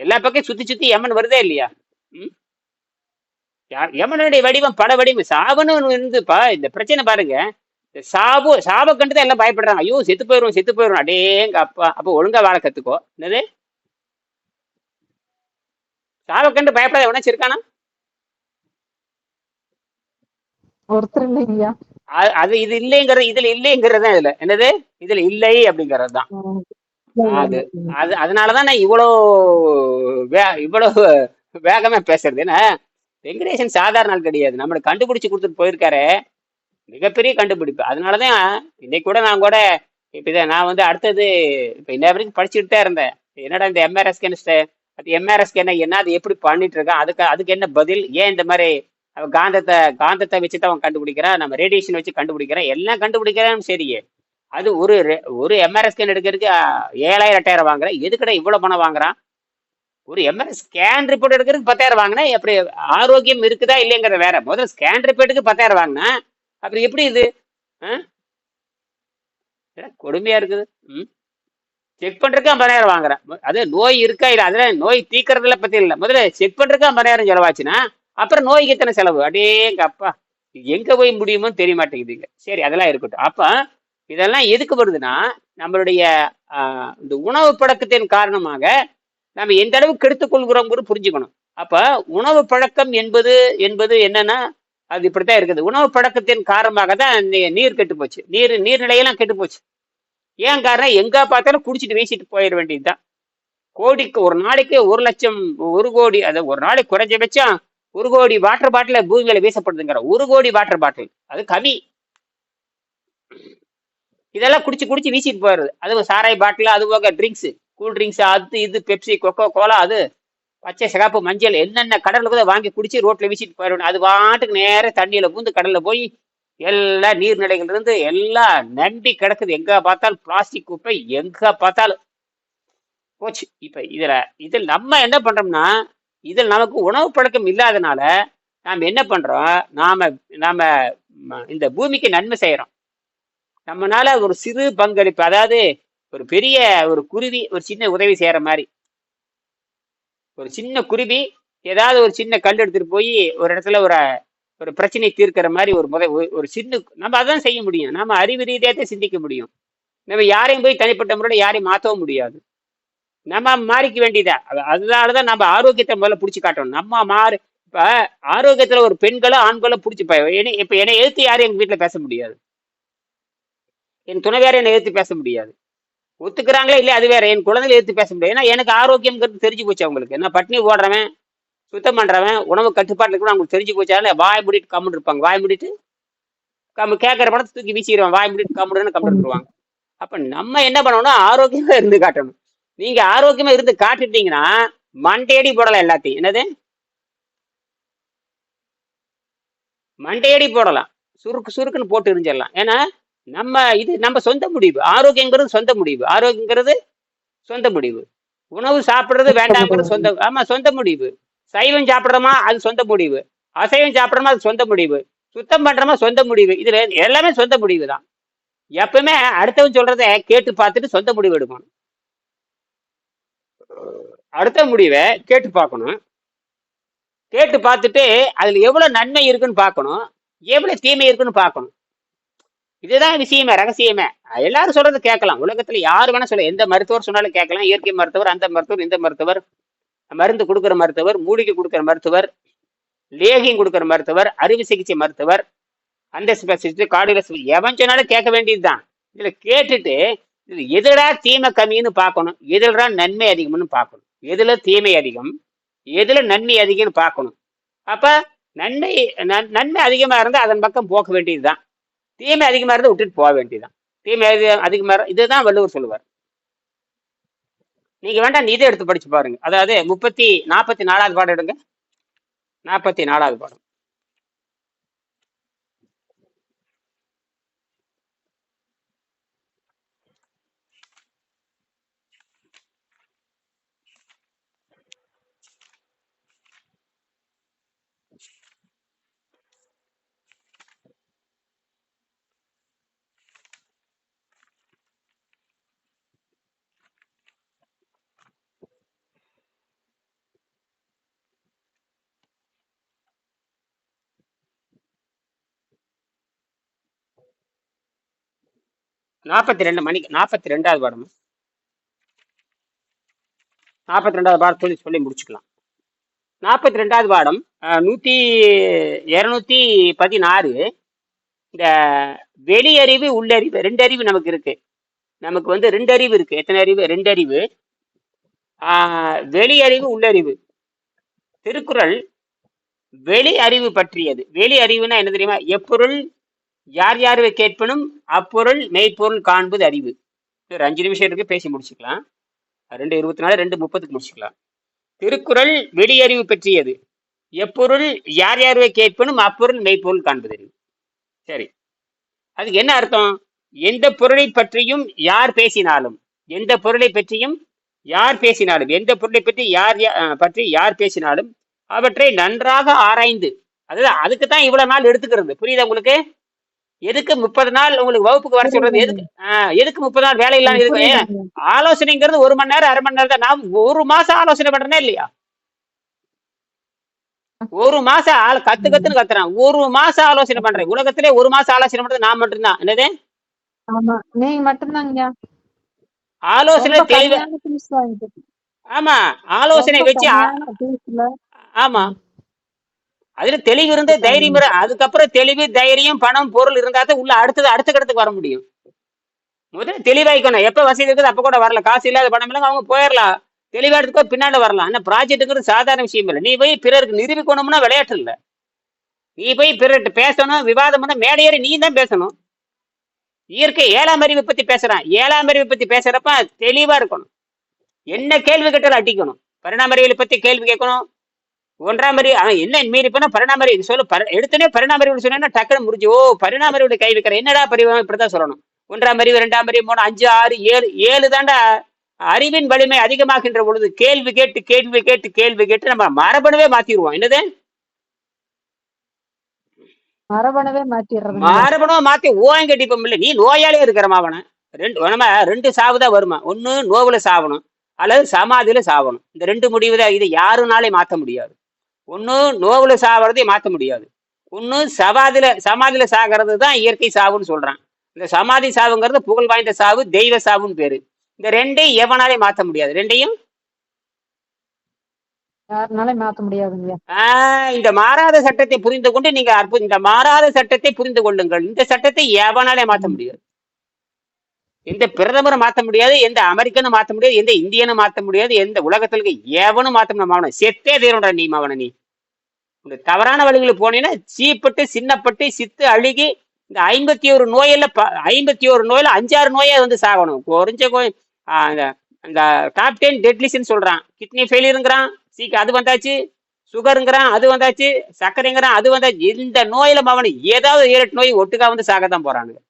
எல்லா பக்கம் சுத்தி சுத்தி யமன் வருதே இல்லையா? ம்? எமனுடைய யமனுடைய வடிவம் பல வடிவம் சாபன்னு இருந்துப்பா. இந்த பிரச்சனை பாருங்க. இந்த சாபு சாப கண்டு தான் எல்லாம் பயப்படுறாங்க. ஐயோ செத்து போயிடும் செத்து போயிடும் அடேங்க அப்பா அப்போ ஒழுங்கா வாழ கத்துக்கோ. என்னது? சாப கண்டு பயப்படாத எவனாச்சும் இருக்கானா ஒருத்தர் இல்லைங்கய்யா அது இது இல்லைங்கிறது இதுல இல்லைங்கிறது இதுல. என்னது? இதுல இல்லை அப்படிங்கிறது தான். அது. அது அதனாலதான் நான் இவ்வளோ வே இவ்வளவு வேகமா பேசுறது. ஏன்னா வெங்கடேசன் சாதாரண ஆள் கிடையாது. நம்மளுக்கு கண்டுபிடிச்சு கொடுத்துட்டு போயிருக்காரு. மிகப்பெரிய கண்டுபிடிப்பு. அதனாலதான் இன்னைக்கு கூட நான் கூட இப்ப நான் வந்து அடுத்தது இப்ப இன்ன வரைக்கும் படிச்சுட்டு தான் இருந்தேன். என்னடா இந்த எம்ஆர்எஸ் கெமிஸ்ட் பட் எம்ஆர்எஸ் என்ன என்ன அது எப்படி பண்ணிட்டு இருக்கான் அதுக்கு அதுக்கு என்ன பதில் ஏன் இந்த மாதிரி அவன் காந்தத்தை காந்தத்தை வச்சு தான் அவன் கண்டுபிடிக்கிறான் நம்ம ரேடியேஷன் வச்சு கண்டுபிடிக்கிறான் எல்லாம் கண்டுபிடிக்கிறான் சரியே. அது ஒரு ரெ- ஒரு எம்ஆர்எஸ் ஸ்கேன் எடுக்கிறதுக்கு ஏழாயிரம் எட்டாயிரம் வாங்குறேன் எதுக்கடா இவ்வளவு பணம் வாங்குறான் ஒரு எம்ஆர்எஸ் ஸ்கேன் ரிப்போர்ட் எடுக்கிறதுக்கு பத்தாயிரம் வாங்கினா எப்படி ஆரோக்கியம் இருக்குதா இல்லைங்கிறத வேற முதல்ல ஸ்கேன் ரிப்போர்ட்டுக்கு பத்தாயிரம் வாங்கினா அப்புறம் எப்படி இது? ஆ? கொடுமையா இருக்குது. ம்? செக் பண்றதுக்கு ஐம்பதாயிரம் வாங்குறேன். அது நோய் இருக்கா இல்லை அதுல நோய் தீக்கிறதுல பத்தி இல்லை. முதல்ல செக் பண்றதுக்கு ஐம்பதாயிரம் செலவாச்சுன்னா அப்புறம் நோய்க்கு எத்தனை செலவு? அடேங்க அப்பா. எங்க போய் முடியுமோ தெரிய மாட்டேங்குதுங்க சரி அதெல்லாம் இருக்கட்டும். அப்ப இதெல்லாம் எதுக்கு வருதுன்னா நம்மளுடைய இந்த உணவு பழக்கத்தின் காரணமாக நம்ம எந்த அளவுக்கு கெடுத்துக் கொள்கிறோம்ங்கிறது புரிஞ்சுக்கணும். அப்ப உணவு பழக்கம் என்பது என்பது என்னன்னா அது இப்படித்தான் இருக்குது. உணவு பழக்கத்தின் காரணமாக தான் நீ- நீர் கெட்டு போச்சு. நீர் நீர்நிலையெல்லாம் கெட்டு போச்சு. ஏன் காரணம்? எங்க பார்த்தாலும் குடிச்சிட்டு வீசிட்டு போயிட வேண்டியதுதான். கோடிக்கு ஒரு நாளைக்கு ஒரு லட்சம் ஒரு கோடி அது ஒரு நாளைக்கு குறைஞ்சபட்சம் ஒரு கோடி வாட்டர் பாட்டில் பூமியில வீசப்படுதுங்கிற ஒரு கோடி வாட்டர் பாட்டில். அது கம்மி. இதெல்லாம் குடிச்சு குடிச்சு வீசிட்டு போயிடுது. அது சாராய் பாட்டில் அது போக ட்ரிங்க்ஸ் கூல் ட்ரிங்க்ஸ் அது இது பெப்சி கொக்கோ கோலா அது பச்சை சிகப்பு மஞ்சள் என்னென்ன கடலில் கூட வாங்கி குடிச்சு ரோட்ல வீசிட்டு போயிடணும் அது வாட்டுக்கு நேரா தண்ணியில பூந்து கடல்ல போய் எல்லா நீர்நிலைகள் இருந்து எல்லாம் நண்டி கிடக்குது. எங்க பார்த்தாலும் பிளாஸ்டிக் குப்பை எங்க பார்த்தாலும். போச்சு. இப்ப இதுல இதில் நம்ம என்ன பண்றோம்னா இதில் நமக்கு உணவு பழக்கம் இல்லாதனால நாம் என்ன பண்றோம்? நாம நாம இந்த பூமிக்கு நன்மை செய்யறோம். நம்மனால ஒரு சிறு பங்களிப்பு அதாவது ஒரு பெரிய ஒரு குருவி ஒரு சின்ன உதவி செய்யற மாதிரி. ஒரு சின்ன குருவி ஏதாவது ஒரு சின்ன கல் எடுத்துட்டு போய் ஒரு இடத்துல ஒரு ஒரு பிரச்சனை தீர்க்கிற மாதிரி ஒரு முத ஒரு- சின்ன நம்ம அதான் செய்ய முடியும். நம்ம அறிவு ரீதியாக சிந்திக்க முடியும். நம்ம யாரையும் போய் தனிப்பட்ட முறையில் யாரையும் மாற்றவும் முடியாது. நம்ம மாறிக்க வேண்டியதா? அதனால தான் நம்ம ஆரோக்கியத்தை முதல்ல பிடிச்சி காட்டணும். நம்ம மாறு இப்போ ஆரோக்கியத்துல ஒரு பெண்களோ ஆண்களோ பிடிச்சி இப்போ என்னை எழுத்து யாரும் எங்கள் வீட்டில் பேச முடியாது. என் துணைவியாரை என்னை எழுத்து பேச முடியாது. ஒத்துக்கிறாங்களே இல்லை அது வேற. என் குழந்தைகளை எடுத்து பேச முடியாது. ஏன்னா எனக்கு ஆரோக்கியம்ங்கிறது தெரிஞ்சு போச்சு அவங்களுக்கு. என்ன பட்னி ஓடுறவன் சுத்தம் பண்றவன் உணவு கட்டுப்பாட்டில் கூட அவங்களுக்கு தெரிஞ்சு போச்சால வாய் முடிட்டு கம்முன்னு இருப்பாங்க. வாய் முடிட்டு கம் கேட்குற படத்தை தூக்கி வீசிடுவான். வாய் முடிட்டு கம்முன்னு கம்முன்னு இருப்பாங்க அப்ப நம்ம என்ன பண்ணணும்னா ஆரோக்கியமா இருந்து காட்டணும். நீங்க ஆரோக்கியமா இருந்து காட்டிட்டீங்கன்னா மண்டையடி போடலாம் எல்லாத்தையும். என்னது? மண்டையடி போடலாம். சுருக்கு சுருக்குன்னு போட்டு எரிஞ்சிடலாம். ஏன்னா நம்ம இது நம்ம சொந்த முடிவு. ஆரோக்கியங்கிறது சொந்த முடிவு. ஆரோக்கியங்கிறது சொந்த முடிவு. உணவு சாப்பிடுறது வேண்டாம்ங்கிறது சொந்த ஆமா சொந்த முடிவு. சைவம் சாப்பிடுறோமா? அது சொந்த முடிவு. அசைவம் சாப்பிடுறோமா? அது சொந்த முடிவு. சுத்தம் பண்றோமா? சொந்த முடிவு. இதுல எல்லாமே சொந்த முடிவு தான். எப்பவுமே அடுத்தவன் சொல்றத கேட்டு பார்த்துட்டு சொந்த முடிவு எடுக்கணும். அடுத்த முடிவை கேட்டு பார்க்கணும். கேட்டு பார்த்துட்டு அதுல எவ்வளவு நன்மை இருக்குன்னு பார்க்கணும். எவ்வளவு தீமை இருக்குன்னு பார்க்கணும். இதுதான் விஷயமே ரகசியமே. எல்லாரும் சொல்றது கேட்கலாம். உலகத்துல யாரு வேணா சொல்ல எந்த மருத்துவர் சொன்னாலும் கேட்கலாம். இயற்கை மருத்துவர் அந்த மருத்துவர் இந்த மருத்துவர். மருந்து கொடுக்குற மருத்துவர் மூலிகை கொடுக்குற மருத்துவர் லேகியம் கொடுக்குற மருத்துவர் அறுவை சிகிச்சை மருத்துவர் அந்த ஸ்பெஷலிஸ்ட் கார்டியோ எவன் சொன்னாலும் கேட்க வேண்டியதுதான். இதில் கேட்டுட்டு இதில் எதிரா தீமை கம்மின்னு பார்க்கணும்? எதிரா நன்மை அதிகம்னு பார்க்கணும்? எதில் தீமை அதிகம்? எதில் நன்மை அதிகம்னு பார்க்கணும்? அப்போ நன்மை நன்- நன்மை அதிகமாக இருந்தால் அதன் பக்கம் போக வேண்டியதுதான். தீமை அதிகமாக இருந்தால் விட்டுட்டு போக வேண்டியதுதான். தீமை அதிகம் அதிகமாக இருந்தா இதுதான் வள்ளுவர் சொல்லுவார். நீங்க வேண்டாம் இதை எடுத்து படிச்சு பாருங்க. அதாவது முப்பத்தி நாற்பத்தி நாலாவது பாடம் எடுங்க. நாற்பத்தி நாலாவது பாடம். நாற்பத்தி ரெண்டு மணிக்கு நாற்பத்தி ரெண்டாவது பாடம்? நாற்பத்தி ரெண்டாவது பாடம் சொல்லி சொல்லி முடிச்சுக்கலாம். நாற்பத்தி ரெண்டாவது பாடம் நூற்றி இரநூத்தி பதினாறு. இந்த வெளியறிவு உள்ளறிவு ரெண்டு அறிவு நமக்கு இருக்கு. நமக்கு வந்து ரெண்டு அறிவு இருக்கு. எத்தனை அறிவு? ரெண்டு அறிவு வெளியறிவு உள்ளறிவு. திருக்குறள் வெளி அறிவு பற்றியது. வெளி அறிவுனா என்ன தெரியுமா? எப்பொருள் யார் யாரை கேட்பனும் அப்பொருள் மெய்ப்பொருள் காண்பது அறிவு. ஒரு அஞ்சு நிமிஷம் இருக்கு பேசி முடிச்சுக்கலாம். ரெண்டு இருபத்தி நாலு ரெண்டு முப்பதுக்கு முடிச்சுக்கலாம். திருக்குறள் வெளியறிவு பற்றியது. எப்பொருள் யார் யாரை கேட்பனும் அப்பொருள் மெய்ப்பொருள் காண்பது அறிவு. சரி. அதுக்கு என்ன அர்த்தம்? எந்த பொருளை பற்றியும் யார் பேசினாலும் எந்த பொருளை பற்றியும் யார் பேசினாலும் எந்த பொருளை பற்றி யார் பற்றி யார் பேசினாலும் அவற்றை நன்றாக ஆராய்ந்து அதாவது அதுக்கு தான் இவ்வளவு நாள் எடுத்துக்கிறது. புரியுதா உங்களுக்கு? எதுக்கு முப்பது நாள் உங்களுக்கு வகுப்புக்கு வர சொல்றது? எதுக்கு? எதுக்கு முப்பது நாள் வேலை இல்லாம இருக்கு. ஆலோசனைங்கிறது ஒரு மணி நேரம் அரை மணி நேரம் தான். நான் ஒரு மாசம் ஆலோசனை பண்றேன்னா இல்லையா? ஒரு மாசம் ஆள கத்து கத்துன்னு கத்துறான். ஒரு மாசம் ஆலோசனை பண்றேன். உலகத்திலே ஒரு மாசம் ஆலோசனை பண்றது நான் மட்டும்தான். என்னது? நீங்க மட்டும்தாங்கய்யா ஆலோசனை தெளிவா. ஆமா. ஆலோசனை வச்சு ஆமா. அதுல தெளிவு இருந்து தைரியம் அதுக்கப்புறம் தெளிவு தைரியம் பணம் பொருள் இருந்தா தான் உள்ள அடுத்தது அடுத்த கடத்துக்கு வர முடியும். முதல்ல தெளிவாய்க்கணும் எப்ப வசதி இருக்குது அப்ப கூட வரல காசு இல்லாத பணம் இல்லாம அவங்க போயிடலாம் தெளிவா எடுத்துக்கோ பின்னாடி வரலாம். ஆனா ப்ராஜெக்ட்டுங்கிறது சாதாரண விஷயம் இல்லை. நீ போய் பிறருக்கு நிரூபிக்கணும்னா விளையாட்டு இல்லை. நீ போய் பிறர்கிட்ட பேசணும் விவாதம் பண்ண மேடையேறி நீ தான் பேசணும். இயற்கை ஏழாம் அறிவை பத்தி பேசுறான். ஏழாம் அறிவை பத்தி பேசுறப்ப தெளிவா இருக்கணும். என்ன கேள்வி கேட்டாலும் அடிக்கணும். பரிணாம அறிவியலை பத்தி கேள்வி கேட்கணும். ஒன்றாம் அறிவு அவன் என்ன மீறி போனா பரிணாம அறிவு சொல்லு எடுத்தனே பரிணாம அறிவு சொன்னா டக்குனு முடிஞ்சு ஓ பரிணாம அறிவுடைய கை வைக்கிற என்னடா பரிணாமம் இப்படிதான் சொல்லணும். ஒன்றாம் அறிவு இரண்டாம் அறிவு மூணு அஞ்சு ஆறு ஏழு ஏழு தாண்டா அறிவின் வலிமை அதிகமாகின்ற பொழுது கேள்வி கேட்டு கேள்வி கேட்டு கேள்வி கேட்டு நம்ம மரபணுவே மாத்திடுவோம். என்னது? மரபணுவே மாத்திடுறது மரபணுவை மாத்தி ஓயம் கட்டிப்போம் இல்ல. நீ நோயாளியே இருக்கிறமா அவனை. ரெண்டு நம்ம ரெண்டு சாவுதான் வருமா? ஒண்ணு நோவுல சாவணும். அல்லது சமாதியில சாவணும். இந்த ரெண்டு முடிவு தான். இது யாருனாலே மாத்த முடியாது. ஒண்ணு நோவுல சாவறதை மாத்த முடியாது. ஒண்ணு சமாதியில சமாதியில சாகிறது தான் இயற்கை சாவுன்னு சொல்றான். இந்த சமாதி சாவுங்கிறது புகழ் வாய்ந்த சாவு தெய்வ சாவுன்னு பேரு. இந்த ரெண்டையும் எவனாலே மாத்த முடியாது. ரெண்டையும்? இந்த மாறாத சட்டத்தை புரிந்து கொண்டு நீங்க அற்பு இந்த மாறாத சட்டத்தை புரிந்து கொள்ளுங்கள். இந்த சட்டத்தை எவனாலே மாத்த முடியாது. எந்த பிரதமரை மாத்த முடியாது எந்த அமெரிக்கனும் மாத்த முடியாது எந்த இந்தியனும் மாத்த முடியாது எந்த உலகத்துல இருக்க எவனும் மாத்த முடியாது. மாவன செத்தே தீரம்டா நீ மாவன நீ. இந்த தவறான வழிகளுக்கு போனீங்கன்னா சீப்பட்டு சின்னப்பட்டு சித்து அழுகி இந்த ஐம்பத்தி ஒரு நோயில ப ஐம்பத்தி ஒரு நோயில அஞ்சாறு நோயை வந்து சாகணும். குறைஞ்ச கோயில் அந்த அந்த டாப் டென் டெட்லிஸ்ன்னு சொல்றான். கிட்னி ஃபெயிலியருங்கிறான் சீக்கிரம் அது வந்தாச்சு. சுகருங்கிறான் அது வந்தாச்சு. சர்க்கரைங்கிறான் அது வந்தாச்சு. இந்த நோயில மாவன ஏதாவது ஏழு நோய் ஒட்டுக்கா வந்து சாக தான் போறானுங்க.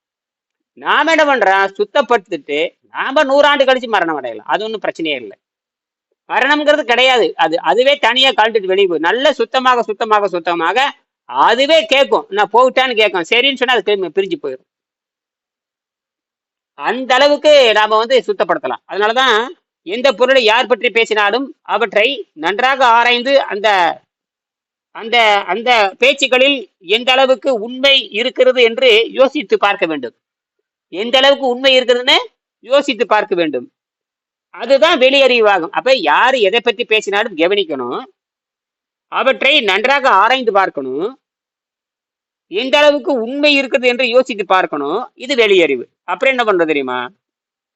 நாம என்ன பண்றோம்? சுத்தப்படுத்திட்டு நாம நூறாண்டு கழிச்சு மரணம் அடையலாம். அது ஒன்றும் பிரச்சனையே இல்லை. மரணம்ங்கிறது கிடையாது. அது அதுவே தனியா கழட்டுட்டு வெளியே போய் நல்ல சுத்தமாக சுத்தமாக சுத்தமாக அதுவே கேட்கும். நான் போயிட்டான்னு கேட்கும். சரின்னு சொன்னா அது திரும்பி பிரிஞ்சு போயிடும். அந்த அளவுக்கு நாம வந்து சுத்தப்படுத்தலாம். அதனாலதான் எந்த பொருளை யார் பற்றி பேசினாலும் அவற்றை நன்றாக ஆராய்ந்து அந்த அந்த அந்த பேச்சுக்களில் எந்த அளவுக்கு உண்மை இருக்கிறது என்று யோசித்து பார்க்க வேண்டும். எந்த அளவுக்கு உண்மை இருக்குதுன்னு யோசித்து பார்க்க வேண்டும். அதுதான் வெளியறிவாகும். அப்ப யாரு எதை பத்தி பேசினாலும் கவனிக்கணும். அவற்றை நன்றாக ஆராய்ந்து பார்க்கணும். எந்த அளவுக்கு உண்மை இருக்குது என்று யோசித்து பார்க்கணும். இது வெளியறிவு. அப்புறம் என்ன பண்றது தெரியுமா?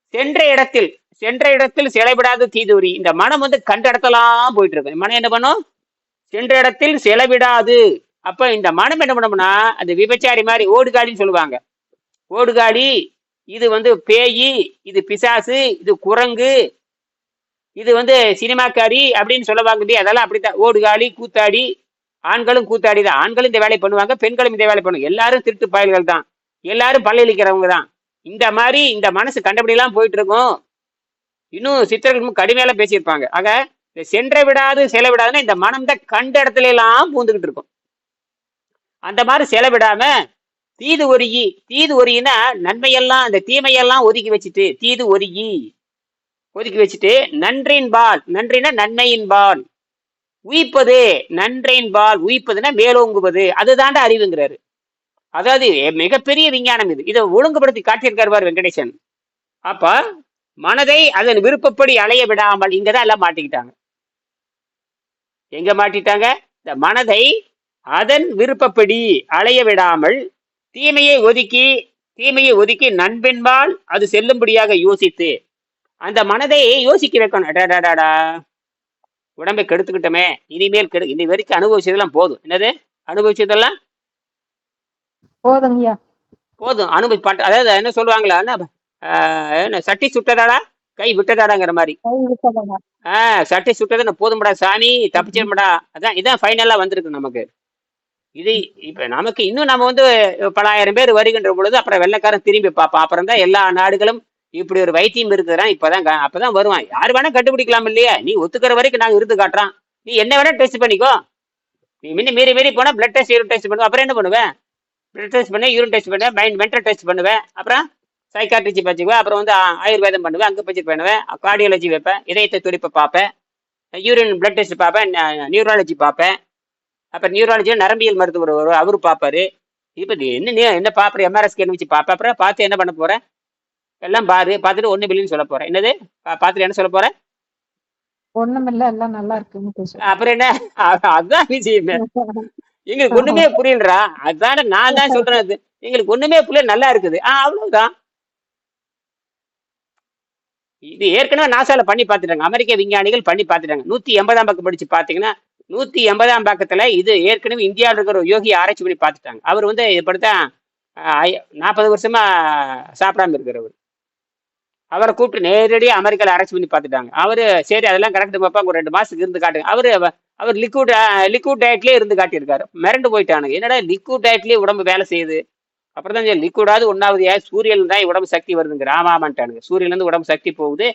சென்ற இடத்தில் சென்ற இடத்தில் செலவிடாத தீதுரி. இந்த மனம் வந்து கண்டடத்தலாம் போயிட்டு இருக்கு மனம் என்ன பண்ணும்? சென்ற இடத்தில் செலவிடாது. அப்ப இந்த மனம் என்ன பண்ணோம்னா அந்த விபச்சாரி மாதிரி ஓடுகாடின்னு சொல்லுவாங்க. ஓடுகாடி. இது வந்து பேயி இது பிசாசு இது குரங்கு இது வந்து சினிமாக்காரி அப்படின்னு சொல்லுவாங்க இல்லையா அதெல்லாம் அப்படித்தான். ஓடுகாடி கூத்தாடி. ஆண்களும் கூத்தாடி தான் ஆண்களும் இந்த வேலையை பண்ணுவாங்க பெண்களும் இந்த வேலை பண்ணுவாங்க. எல்லாரும் திருட்டு பயல்கள் தான். எல்லாரும் பல்லிழிக்கிறவங்க தான். இந்த மாதிரி இந்த மனசு கண்டபடியெல்லாம் போயிட்டு இருக்கும் இன்னும் சித்தர்கள் கடுமையெல்லாம் கடுமையால பேசியிருப்பாங்க. ஆக இந்த சென்ற விடாது செலவிடாதுன்னா இந்த மனம் தான் கண்ட இடத்துல எல்லாம் பூந்துக்கிட்டு இருக்கும். அந்த மாதிரி செலவிடாம தீது ஒருகி தீது ஒருகினா நன்மையெல்லாம் அந்த தீமையெல்லாம் ஒதுக்கி வச்சுட்டு தீது ஒருகி ஒதுக்கி வச்சுட்டு நன்றின் பால் நன்றினா நன்மையின் பால். உயிப்பது நன்றின் பால் உயிப்பதுன்னா மேலோங்குவது அதுதாண்ட அறிவுங்கிறாரு. அதாவது மிகப்பெரிய விஞ்ஞானம் இது. இதை ஒழுங்குபடுத்தி காட்டியிருக்காரு பாரு வெங்கடேசன். அப்ப மனதை அதன் விருப்பப்படி அலைய விடாமல் இங்கதான் எல்லாம் மாட்டிக்கிட்டாங்க. எங்க மாட்டிட்டாங்க? இந்த மனதை அதன் விருப்பப்படி அலைய விடாமல் தீமையை ஒதுக்கி தீமையை ஒதுக்கி நண்பென்பால் அது செல்லும்படியாக யோசித்து அந்த மனதை யோசிக்க வைக்கணும். அடாடாடாடா உடம்பை கெடுத்துக்கிட்டோமே இனிமேல் கெடு இனி வரைக்கும் அனுபவிச்சதெல்லாம் போதும். என்னது? அனுபவிச்சதெல்லாம்? போதுங்கய்யா. போதும். அனுபவி பாட்டு அதாவது என்ன சொல்லுவாங்களா? என்ன சட்டி சுட்டதாடா? கை விட்டதாடாங்கிற மாதிரி. ஆஹ் சட்டி சுட்டது போதும்டா சாமி தப்பிச்சிருமடா அதான் இதான் ஃபைனலா வந்திருக்கு நமக்கு. இது இப்ப நமக்கு இன்னும் நம்ம வந்து பலாயிரம் பேர் வருகின்ற பொழுது அப்புறம் வெள்ளைக்காரன் திரும்பி பார்ப்பான் அப்புறம் தான் எல்லா நாடுகளும் இப்படி ஒரு வைத்தியம் இருக்குதுன்னா இப்பதான் அப்பதான் வருவான். யார் வேணா கண்டுபிடிக்கலாம் இல்லையா? நீ ஒத்துக்கிற வரைக்கும் நாங்க இருந்து காட்டுறான் நீ என்ன வேணா டெஸ்ட் பண்ணிக்கோ. நீ முன்ன மீறி மீறி போனா பிளட் டெஸ்ட் டெஸ்ட் பண்ணுவோம் அப்புறம் என்ன பண்ணுவேன் பிளட் டெஸ்ட் பண்ண யூரின் டெஸ்ட் பண்ணுவேன் மைண்ட் மென்டல் டெஸ்ட் பண்ணுவேன் அப்புறம் சைக்காட்ரிச்சி பச்சுக்குவேன் அப்புறம் வந்து ஆ- ஆயுர்வேதம் பண்ணுவேன் அங்கே பட்ஜெட் பண்ணுவேன் கார்டியாலஜி வைப்பேன் இதயத்தை துடிப்பை பார்ப்பேன் யூரின் பிளட் டெஸ்ட் பார்ப்பேன் நியூரலஜி பார்ப்பேன் அப்புறம் நியூராலஜி நரம்பியல் மருத்துவர் வருவார் அவரு பார்ப்பாரு இப்போ என்ன நீ என்ன பார்ப்பற எம்ஆர்எஸ் ஸ்கேன் வச்சு பார்ப்பேன் அப்புறம் பார்த்து என்ன பண்ண போறேன் எல்லாம் பாரு. பார்த்துட்டு ஒன்று பில்லுன்னு சொல்ல போறேன் என்னது? பார்த்துட்டு என்ன சொல்ல போறேன் ஒண்ணுமில்ல. எல்லாம் நல்லா இருக்குன்னு பேசுறேன் அப்புறம் என்ன? அ- அதான் விஷயமே. எங்களுக்கு ஒண்ணுமே [LAUGHS] புரியலடா. அதான நான் தான் சொல்றேன் அது எங்களுக்கு ஒண்ணுமே புரியல. நல்லா இருக்குது. ஆ அவ்வளவுதான். இது ஏற்கனவே நாசால பண்ணி பார்த்துட்டாங்க. அமெரிக்க விஞ்ஞானிகள் பண்ணி பார்த்துட்டாங்க. நூத்தி எண்பதாம் பக்கம் படிச்சு பாத்தீங்கன்னா நூத்தி எண்பதாம் பக்கத்துல இது ஏற்கனவே இந்தியாவில் இருக்கிற யோகி ஆராய்ச்சி பண்ணி பார்த்துட்டாங்க. அவர் வந்து இப்படித்தான் நாற்பது வருஷமா சாப்பிடாம இருக்கிறவர். அவரை கூப்பிட்டு நேரடியாக அமெரிக்காவில் ஆராய்ச்சி பண்ணி பார்த்துட்டாங்க. அவர் சரி அதெல்லாம் கரெக்ட் பாப்பா ஒரு ரெண்டு மாதத்துக்கு இருந்து காட்டுங்க அவர் அவர் லிக்விட் லிக்விட் டயட்லேயே இருந்து காட்டியிருக்காரு. மிரண்டு போயிட்டானுங்க. என்னடா லிக்விட் டயட்லேயே உடம்பு வேலை செய்யுது? அப்புறம் தான் லிக்விடாவது ஒன்றாவது ஏன்? சூரியன் தான் உடம்பு சக்தி வருதுங்கிற ஆமாமான்ட்டானுங்க சூரியன்லேருந்து உடம்பு சக்தி போகுது.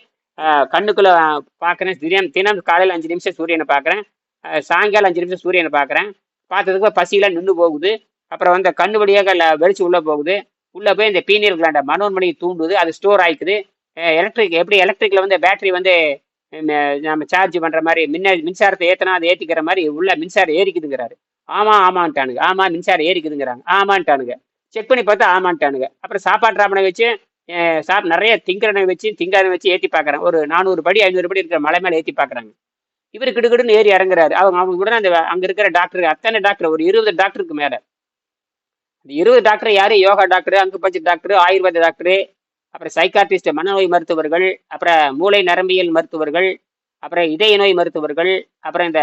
கண்ணுக்குள்ளே பார்க்குறேன் தினம் தினம் காலையில் அஞ்சு நிமிஷம் சூரியனை பார்க்குறேன் சாயங்காலம் அஞ்சு நிமிஷம் சூரியனை பார்க்குறேன். பார்த்ததுக்கு பசியெல்லாம் நின்று போகுது. அப்புறம் வந்து கண்ணு வழியாக ல- வெளிச்சு உள்ளே போகுது. உள்ளே போய் இந்த பீனியல் கிளாண்ட மனோன்மணியை தூண்டுது. அது ஸ்டோர் ஆயிக்குது. எலக்ட்ரிக் எப்படி எலக்ட்ரிக்கில் வந்து பேட்டரி வந்து நம்ம சார்ஜ் பண்ணுற மாதிரி மின்ன மின்சாரத்தை ஏற்றினா அதை ஏற்றிக்கிற மாதிரி உள்ள மின்சாரம் ஏறிக்குதுங்கிறாரு. ஆமாம் ஆமான்ட்டானுங்க. ஆமாம் மின்சாரம் ஏறிக்குதுங்கிறாங்க. ஆமான்ட்டானுங்க. செக் பண்ணி பார்த்தா ஆமான்ட்டானுங்க. அப்புறம் சாப்பாடு ராமனை வச்சு சாப் நிறைய திங்கரனை வச்சு திங்காரனை வச்சு ஏற்றி பார்க்குறேன். ஒரு நானூறு படி ஐநூறு படி இருக்கிற மலை மேலே ஏற்றி பார்க்குறாங்க. இவர் கிடுகிடுன்னு ஏறி இறங்குறாரு. அவங்க அவங்க கூட அந்த அங்கே இருக்கிற டாக்டர் அத்தனை டாக்டர் ஒரு இருபது டாக்டருக்கு மேலே. இந்த இருபது டாக்டர் யாரு? Yoga doctor acupuncture doctor Ayurveda doctor அப்புறம் சைக்காட்ரிஸ்ட் மனநோய் மருத்துவர்கள் அப்புறம் மூளை நரம்பியல் மருத்துவர்கள் அப்புறம் இதய நோய் மருத்துவர்கள் அப்புறம் இந்த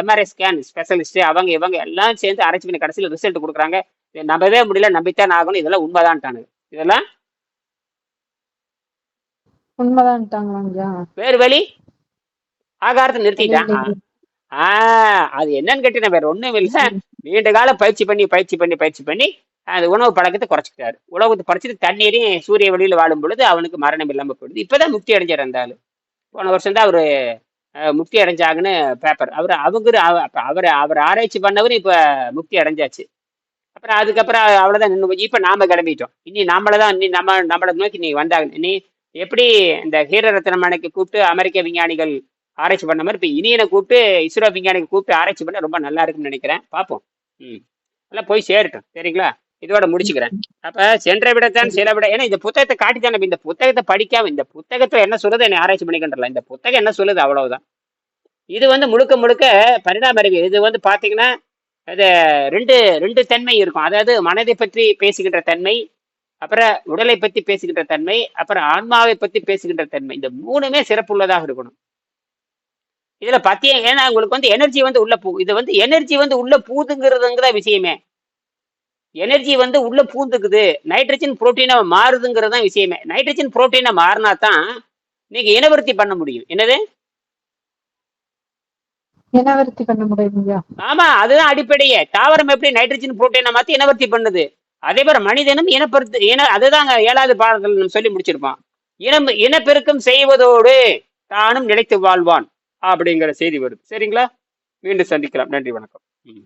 எம்ஆர்ஐ ஸ்கேன் ஸ்பெஷலிஸ்ட் அவங்க இவங்க எல்லாம் சேர்ந்து அரைச்சி பண்ணி கடைசியில் ரிசல்ட் கொடுக்குறாங்க. நம்பவே முடியல நம்பித்தான் ஆகணும். இதெல்லாம் உண்மைதான்ட்டானுங்க. இதெல்லாம் உண்மைதான்ட்டாங்களாங்கய்யா? வேறு வழி? ஆகாரத்தை நிறுத்திட்டான் ஆ. ஆ அது என்னன்னு கேட்டீங்கன்னா வேற ஒண்ணும் இல்ல. நீண்ட காலம் பயிற்சி பண்ணி பயிற்சி பண்ணி பயிற்சி பண்ணி அந்த உணவு பழக்கத்தை குறைச்சிக்கிட்டாரு. உணவு படைச்சிட்டு தண்ணீரையும் சூரிய வெளியில வாழும் பொழுது அவனுக்கு மரணம் இல்லாம போயிடுது. இப்பதான் முக்தி அடைஞ்சார் அந்த ஆளு. போன வருஷம் தான் அவரு முக்தி அடைஞ்சாங்கன்னு பேப்பர் அவர் அவங்க அவர் அவர் ஆராய்ச்சி பண்ணவர் இப்ப முக்தி அடைஞ்சாச்சு. அப்புறம் அதுக்கப்புறம் அவ்வளவுதான் நின்று போச்சு இப்ப நாம கிளம்பிட்டோம். இனி நாமள தான் இனி நம்ம நம்மளை நோக்கி நீ வந்தாங்க நீ எப்படி இந்த ஹீரரத்னமனைக்கு கூப்பிட்டு அமெரிக்க விஞ்ஞானிகள் ஆராய்ச்சி பண்ண மாதிரி இப்போ இனியனை கூப்பிட்டு இஸ்ரோ விஞ்ஞானிக்கு கூப்பிட்டு ஆராய்ச்சி பண்ண ரொம்ப நல்லா இருக்கும்னு நினைக்கிறேன். பார்ப்போம் ம். எல்லாம் போய் சேரட்டும். சரிங்களா? இதோட முடிச்சுக்கிறேன். அப்ப சென்ற விடத்தான் சில விட ஏன்னா இந்த புத்தகத்தை காட்டித்தானே இந்த புத்தகத்தை படிக்காம இந்த புத்தகத்துல என்ன சொல்லுது என்னை ஆராய்ச்சி பண்ணிக்கின்றல இந்த புத்தகம் என்ன சொல்லுது அவ்வளவுதான். இது வந்து முழுக்க முழுக்க பரிணாம அறிவு. இது வந்து பாத்தீங்கன்னா அது ரெண்டு ரெண்டு தன்மை இருக்கும். அதாவது மனதை பற்றி பேசுகின்ற தன்மை அப்புறம் உடலை பத்தி பேசுகின்ற தன்மை அப்புறம் ஆன்மாவை பத்தி பேசுகின்ற தன்மை. இந்த மூணுமே சிறப்புள்ளதாக இருக்கணும். இதுல பத்திய? ஏன்னா உங்களுக்கு வந்து எனர்ஜி வந்து உள்ள பூ இது வந்து எனர்ஜி வந்து உள்ள பூதுங்கிறதுங்க தான் விஷயமே. எனர்ஜி வந்து உள்ள பூந்துக்குது. நைட்ரஜன் புரோட்டீனா மாறுதுங்கிறது தான் விஷயமே. நைட்ரஜன் புரோட்டீனா மாறினா தான் நீங்க இனவர்த்தி பண்ண முடியும். என்னது? இனவர்த்தி பண்ண முடியுங்கய்யா ஆமா அதுதான் அடிப்படையே. தாவரம் எப்படி நைட்ரஜன் புரோட்டீனை மாத்தி இனவர்த்தி பண்ணுது? அதே மாதிரி மனிதனும் இனப்பெருத்து இன அதுதாங்க ஏழாவது பாடத்தில் நம்ம சொல்லி முடிச்சிருப்போம் இனம் இனப்பெருக்கம் செய்வதோடு தானும் நிலைத்து வாழ்வான். அப்படிங்கிற செய்தி வருது. சரிங்களா? மீண்டும் சந்திக்கலாம். நன்றி வணக்கம். ம்.